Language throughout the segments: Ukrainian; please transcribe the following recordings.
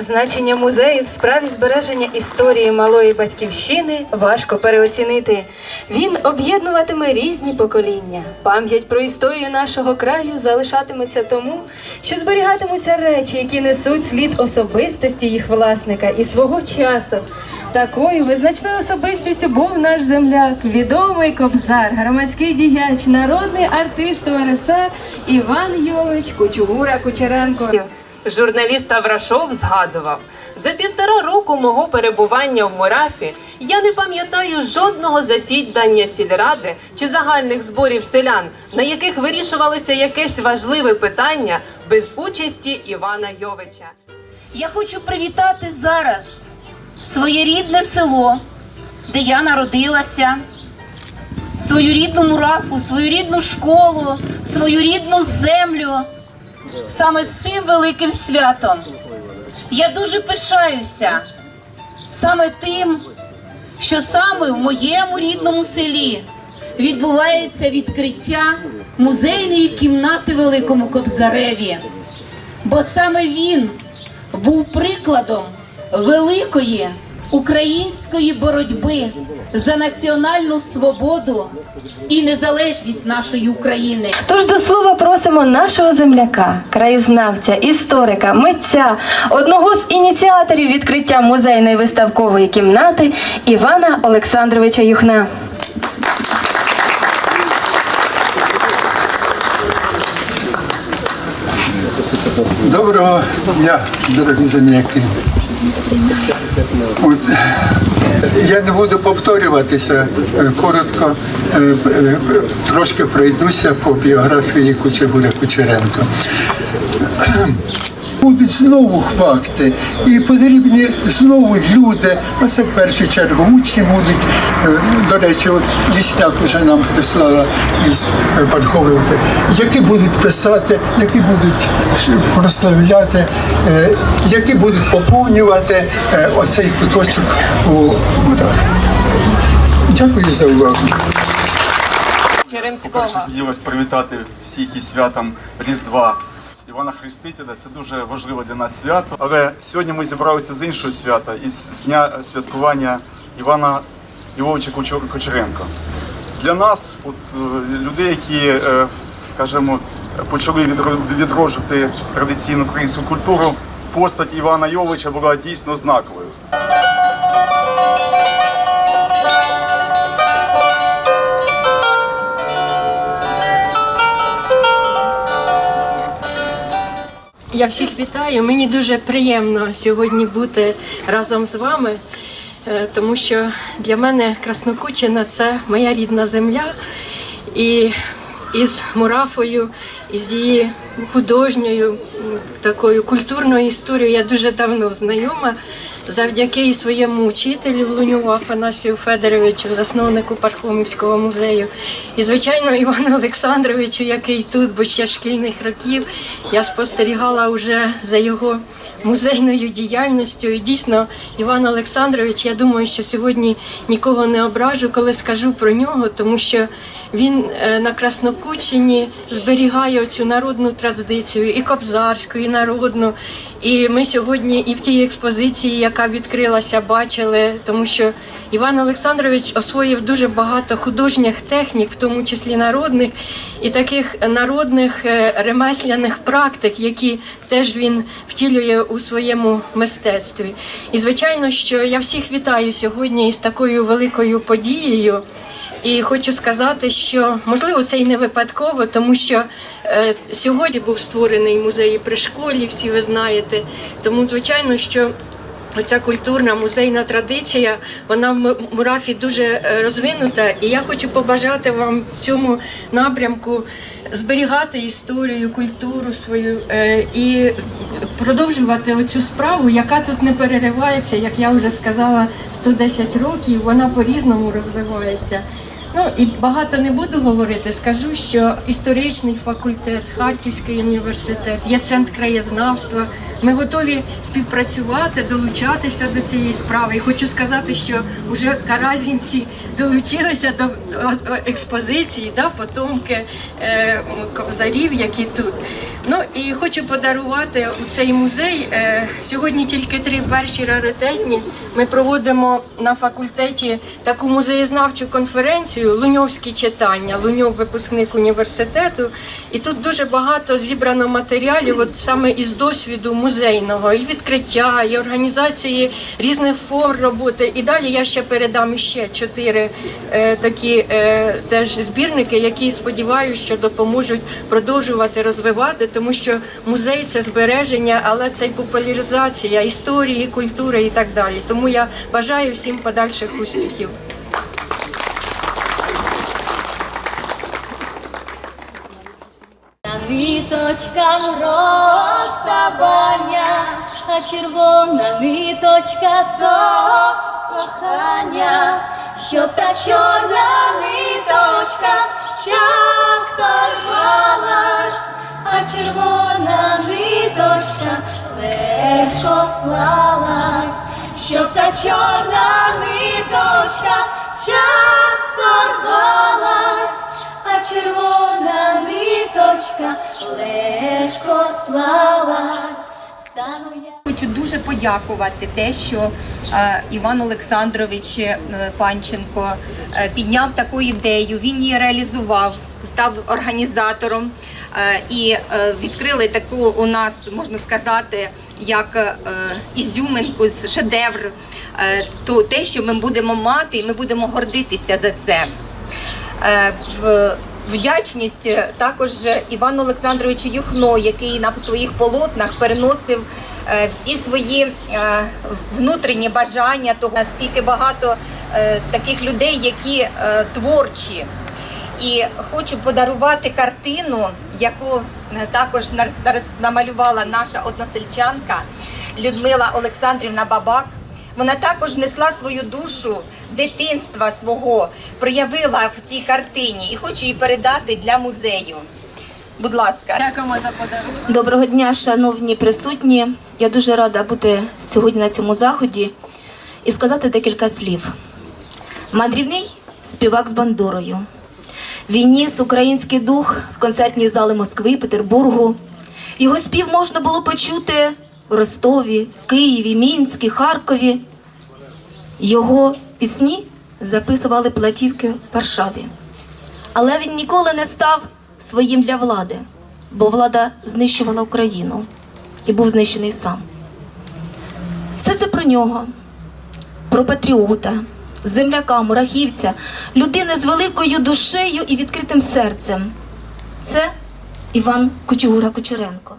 Значення музею в справі збереження історії малої батьківщини важко переоцінити. Він об'єднуватиме різні покоління. Пам'ять про історію нашого краю залишатиметься тому, що зберігатимуться речі, які несуть слід особистості їх власника і свого часу. Такою визначною особистістю був наш земляк, відомий кобзар, громадський діяч, народний артист УРСР Іван Йович Кучугура Кучеренко. Журналіст Аврашов згадував, за півтора року мого перебування в Морафі я не пам'ятаю жодного засідання сільради чи загальних зборів селян, на яких вирішувалося якесь важливе питання без участі Івана Йовича. Я хочу привітати зараз своє рідне село, де я народилася, свою рідну мурафу, свою рідну школу, свою рідну землю саме з цим великим святом. Я дуже пишаюся саме тим, що саме в моєму рідному селі відбувається відкриття музейної кімнати Великому Кобзареві бо саме він був прикладом великої української боротьби за національну свободу і незалежність нашої України. Тож до слова просимо нашого земляка, краєзнавця, історика, митця, одного з ініціаторів відкриття музейної виставкової кімнати Івана Олександровича Юхна. Доброго дня, дорогі земляки. Я не буду повторюватися е, коротко, е, е, трошки пройдуся по біографії Кучеренко. Будуть знову факти, і потрібні знову люди. А це в першу чергу учні будуть. До речі, от Лісняк вже нам прислала із е, які будуть писати, які будуть прославляти, е, які будуть поповнювати е, оцей куточок у Мурах. Дякую за увагу. По-перше, хотілося привітати всіх із святом Різдва Івана Хрестителя. Це дуже важливо для нас свято. Але сьогодні ми зібралися з іншого свята, із дня святкування Івана Львовича Кучер- Кучеренка. Для нас, от е, людей, які, е, скажімо, почали відроджувати традиційну українську культуру, постать Івана Йовича була дійсно знаковою. Я всіх вітаю. Мені дуже приємно сьогодні бути разом з вами, е, тому що для мене Краснокучина це моя рідна земля. І із Мурафою, із її художньою такою культурною історією я дуже давно знайома. Завдяки своєму учителю Луньову Афанасію Федоровичу, засновнику Пархомівського музею, і звичайно Івану Олександровичу, який тут, бо ще шкільних років я спостерігала вже за його музейною діяльністю. І дійсно, Іван Олександрович, я думаю, що сьогодні нікого не ображу, коли скажу про нього, тому що він е, на Краснокутщині зберігає цю народну традицію, і кобзарську, і народну. І ми сьогодні і в тій експозиції, яка відкрилася, бачили, тому що Іван Олександрович освоїв дуже багато художніх технік, в тому числі народних, і таких народних е, ремесляних практик, які теж він втілює у своєму мистецтві. І звичайно, що я всіх вітаю сьогодні із такою великою подією. І хочу сказати, що можливо це і не випадково, тому що е, сьогодні був створений музей при школі, всі ви знаєте. Тому, звичайно, що Оця культурна музейна традиція, вона в Мурафі дуже е, розвинута, і я хочу побажати вам в цьому напрямку зберігати історію, культуру свою е, і продовжувати оцю справу, яка тут не переривається, як я вже сказала, 110 років. Вона по-різному розвивається. Ну і багато не буду говорити. Скажу, що історичний факультет, Харківський університет, є центр краєзнавства. Ми готові співпрацювати, долучатися до цієї справи. І хочу сказати, що вже каразінці долучилися до експозиції, да, потомки е, кобзарів, які тут. Ну і хочу подарувати у цей музей. Е, сьогодні тільки три перші раритетні. Ми проводимо на факультеті таку музеєзнавчу конференцію Луньовські читання. Луньов випускник університету. І тут дуже багато зібрано матеріалів, от саме із досвіду музейного, і відкриття, і організації різних форм роботи. І далі я ще передам ще чотири такі е, теж збірники, які сподіваюся, що допоможуть продовжувати розвивати, тому що музей це збереження, але це й популяризація історії, культури і так далі. Тому я бажаю всім подальших успіхів. Ниточкам розставання, а червона ниточка то кохання, щоб та чорна ниточка часто рвалась, а червона ниточка легко слалась, щоб та чорна ниточка часто рвалась а червона ниточка легко слалась. Хочу дуже подякувати те, що е, Іван Олександрович е, Панченко е, підняв таку ідею. Він її реалізував, став організатором і відкрили таку у нас, можна сказати, як ізюминку, шедевр. То те, що ми будемо мати, і ми будемо гордитися за це. Вдячність е, також Івану Олександровичу Юхно, який на своїх полотнах переносив е, всі свої е, внутрішні бажання, того наскільки багато таких людей, які творчі. І хочу подарувати картину, яку також намалювала наша односельчанка Людмила Олександрівна Бабак. Вона також несла свою душу дитинства свого, проявила в цій картині і хочу її передати для музею. Будь ласка. Дякуємо за подарунок. Доброго дня, шановні присутні. Я дуже рада бути сьогодні на цьому заході і сказати декілька слів. Мандрівний співак з бандурою. Він ніс український дух в концертні зали Москви, Петербургу. Його спів можна було почути Ростові, Києві, Мінську, Харкові. Його пісні записували платівки в Варшаві. Але він ніколи не став своїм для влади, бо влада знищувала Україну і був знищений сам. Все це про нього, про патріота, земляка, мурахівця, людини з великою душею і відкритим серцем. Це Іван Кучугура Кучеренко.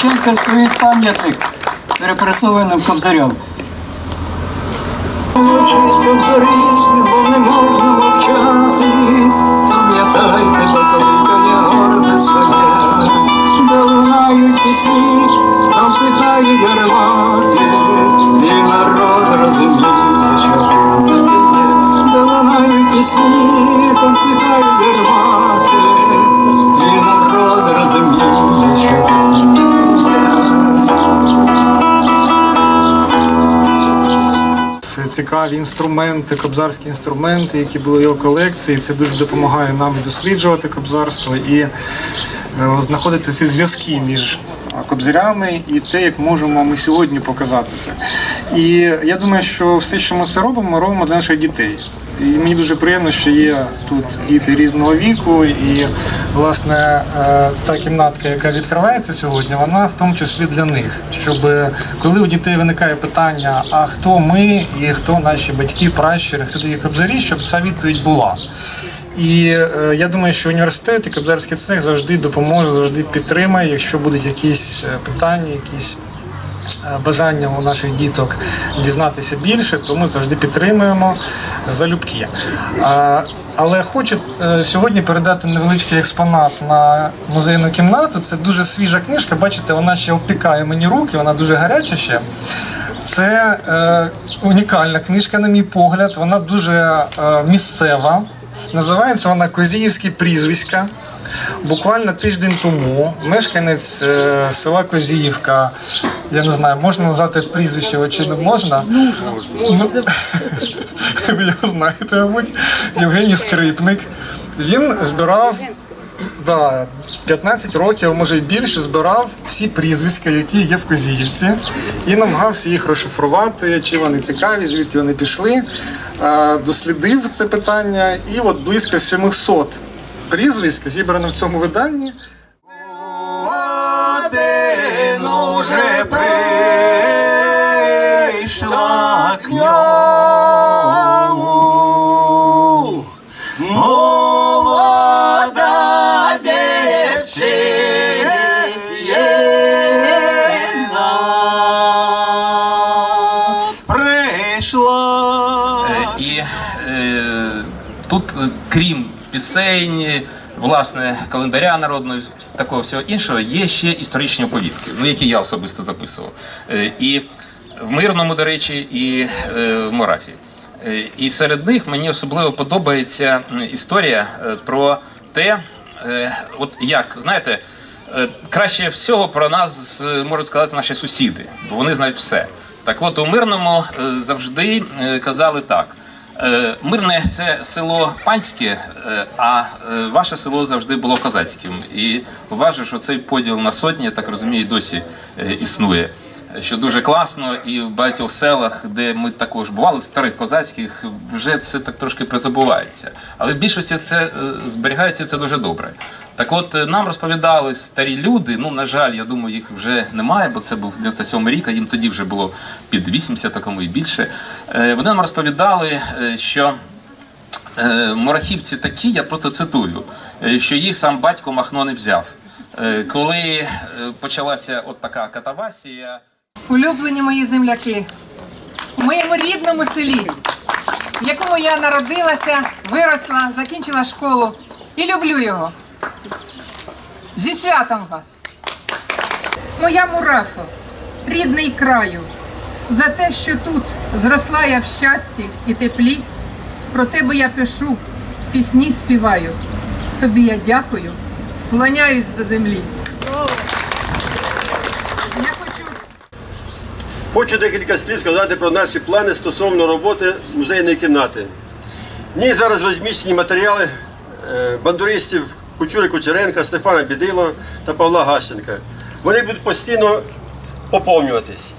Шевченка стоїть пам'ятник перепресованим кобзарем. Ночі Кобзарі, бо не можна мовчати, пам'ятайте, покликання горде своє, де лунають пісні, там сихають гармати, цікаві інструменти, кобзарські інструменти, які були в його колекції. Це дуже допомагає нам досліджувати кобзарство і е, знаходити ці зв'язки між кобзарями і те, як можемо ми сьогодні показати це. І я думаю, що все, що ми це робимо, ми робимо для наших дітей. І мені дуже приємно, що є тут діти різного віку, і власне е, та кімнатка, яка відкривається сьогодні, вона в тому числі для них. Щоб коли у дітей виникає питання, а хто ми і хто наші батьки, пращури, хто такі кобзарі, щоб ця відповідь була. І е, я думаю, що університет і Кобзарський цех завжди допоможе, завжди підтримає, якщо будуть якісь е, питання, якісь е, бажання у наших діток дізнатися більше, то ми завжди підтримуємо залюбки. Але хочу е, сьогодні передати невеличкий експонат на музейну кімнату. Це дуже свіжа книжка. Бачите, вона ще опікає мені руки, вона дуже гаряча ще. Це е, унікальна книжка, на мій погляд. Вона дуже е, місцева. Називається вона Козіївські прізвиська. Буквально тиждень тому мешканець е, села Козіївка, я не знаю, можна назвати прізвище, очевидно, можна? Можна. Ви його знаєте, мабуть. Євгеній Скрипник. Він збирав да, 15 років, може й більше, збирав всі прізвиська, які є в Козіївці, і намагався їх розшифрувати, чи вони цікаві, звідки вони пішли. Е, Дослідив це питання, і от близько 700 прізвиськ зібрано в цьому виданні. Один уже прийшла к ньому пісень, власне, календаря народного, такого всього іншого, є ще історичні оповідки, ну, які я особисто записував. Е, і в Мирному, до речі, і е, в Морафі. Е, і серед них мені особливо подобається історія про те, от як, знаєте, краще всього про нас можуть сказати наші сусіди, бо вони знають все. Так от у мирному завжди казали так. Е, Мирне це село панське, е, а е, ваше село завжди було козацьким. І вважаю, що цей поділ на сотні, я так розумію, досі існує. Що дуже класно, і в багатьох селах, де ми також бували, старих козацьких, вже це так трошки призабувається. Але в більшості це е, зберігається це дуже добре. Так от е, нам розповідали старі люди, ну на жаль, я думаю, їх вже немає, бо це був 97 рік, а їм тоді вже було під 80, а кому і більше. Е, Вони нам розповідали, що морахівці такі, я просто цитую, що їх сам батько Махно не взяв. Коли почалася от така катавасія. Улюблені мої земляки, у моєму рідному селі, в якому я народилася, виросла, закінчила школу і люблю його. Зі святом вас! Моя мурафа, рідний краю, за те, що тут зросла я в щасті і теплі, про тебе я пишу, пісні співаю. Тобі я дякую, вклоняюсь до землі. Я хочу Хочу декілька слів сказати про наші плани стосовно роботи музейної кімнати. В ній зараз розміщені матеріали е, бандуристів Кучури Кучеренка, Стефана Бідило та Павла Гащенка. Вони будуть постійно поповнюватись.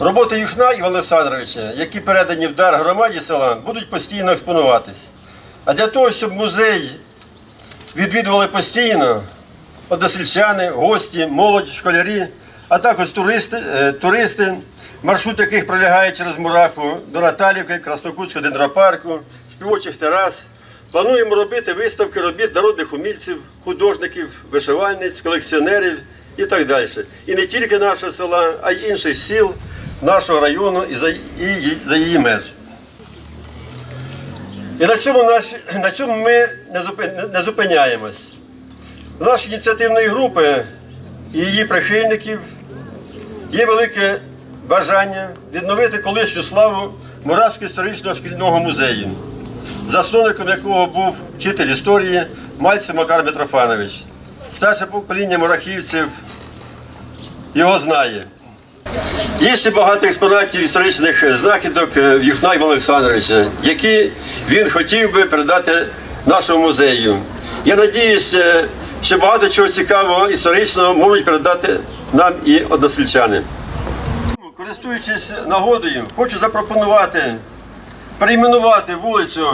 Роботи Юхна Івана Олександровича, які передані в дар громаді села, будуть постійно експонуватись. А для того, щоб музей відвідували постійно односельчани, гості, молодь, школярі, а також туристи, е, туристи, маршрут яких пролягає через Мурафу до Наталівки, Краснокутського дендропарку, співочих терас. Плануємо робити виставки робіт народних умільців, художників, вишивальниць, колекціонерів і так далі. І не тільки нашого села, а й інших сіл нашого району і за, і за її межі. І на цьому, наші, на цьому ми не, зупин, не зупиняємось. У нашої ініціативної групи і її прихильників є велике бажання відновити колишню славу Муравського історичного шкільного музею, засновником якого був вчитель історії Мальцев Макар Митрофанович. Старше покоління мурахівців його знає. Є ще багато експонатів історичних знахідок е, Юхна Олександровича, які він хотів би передати нашому музею. Я надіюся, що багато чого цікавого історичного можуть передати нам і односельчани. Користуючись нагодою, хочу запропонувати перейменувати вулицю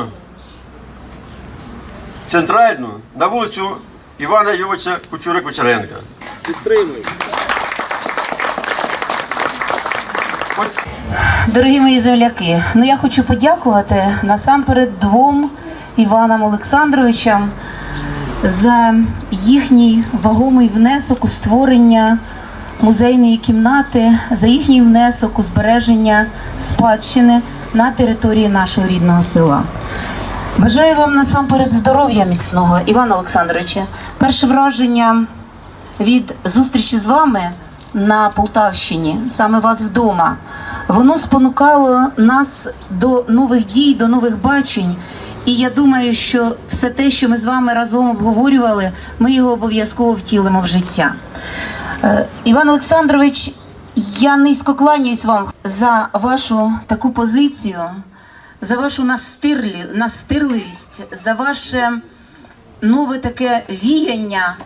центральну на вулицю Івана Йовича Кучури Кучеренка. Підтримуй. Дорогі мої земляки, ну я хочу подякувати насамперед двом Іванам Олександровичам за їхній вагомий внесок у створення музейної кімнати, за їхній внесок у збереження спадщини на території нашого рідного села. Бажаю вам насамперед здоров'я міцного, Іван Олександровичу. Перше враження від зустрічі з вами на Полтавщині, саме вас вдома, воно спонукало нас до нових дій, до нових бачень. І я думаю, що все те, що ми з вами разом обговорювали, ми його обов'язково втілимо в життя. Е, Іван Олександрович, я низько кланяюсь вам за вашу таку позицію, за вашу настирлі, настирливість, за ваше нове таке віяння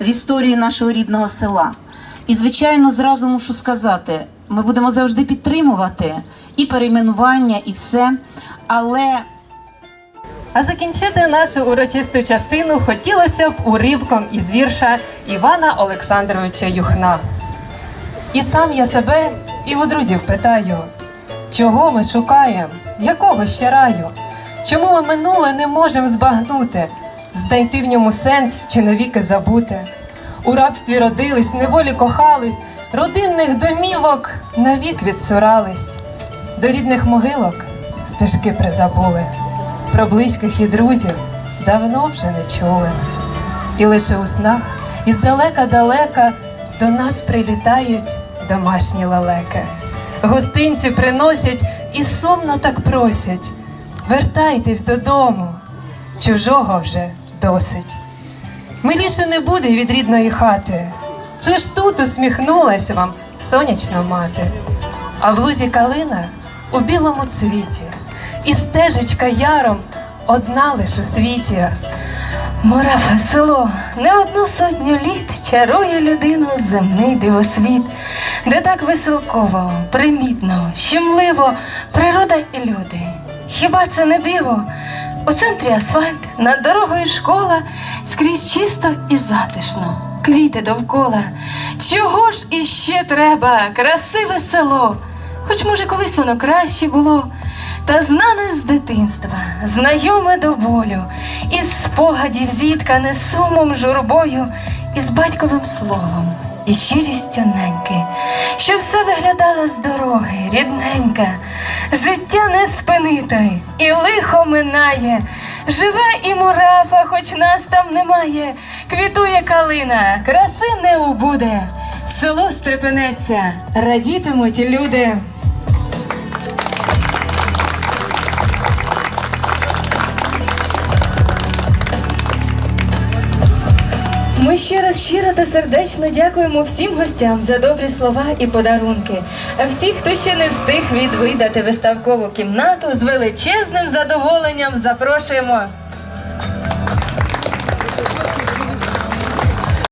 в історії нашого рідного села. І, звичайно, зразу мушу сказати, ми будемо завжди підтримувати і перейменування, і все. Але А закінчити нашу урочисту частину хотілося б уривком із вірша Івана Олександровича Юхна. І сам я себе і у друзів питаю, чого ми шукаємо, якого ще раю? Чому ми минуле не можемо збагнути, знайти в ньому сенс чи навіки забути? У рабстві родились, в неволі кохались, родинних домівок навік відсурались, до рідних могилок стежки призабули. Про близьких і друзів давно вже не чули. І лише у снах іздалека далека до нас прилітають домашні лелеки. Гостинці приносять і сумно так просять. Вертайтесь додому, чужого вже досить. Миліше не буде від рідної хати. Це ж тут усміхнулась вам сонячна мати. А в лузі калина у білому цвіті, і стежечка яром одна лиш у світі. Морафа село не одну сотню літ чарує людину земний дивосвіт, де так веселково, примітно, щемливо природа і люди. Хіба це не диво? У центрі асфальт, над дорогою школа, скрізь чисто і затишно, квіти довкола. Чого ж іще треба? Красиве село. Хоч, може, колись воно краще було. Та знане з дитинства, знайоме до болю, із спогадів зіткане сумом, журбою, із батьковим словом, і щирістю неньки, що все виглядало з дороги, рідненька, життя не спинити, і лихо минає. Живе і мурафа, хоч нас там немає, квітує калина, краси не убуде, село стрепенеться, радітимуть люди. Ще раз щиро та сердечно дякуємо всім гостям за добрі слова і подарунки. А всі, хто ще не встиг відвідати виставкову кімнату, з величезним задоволенням запрошуємо.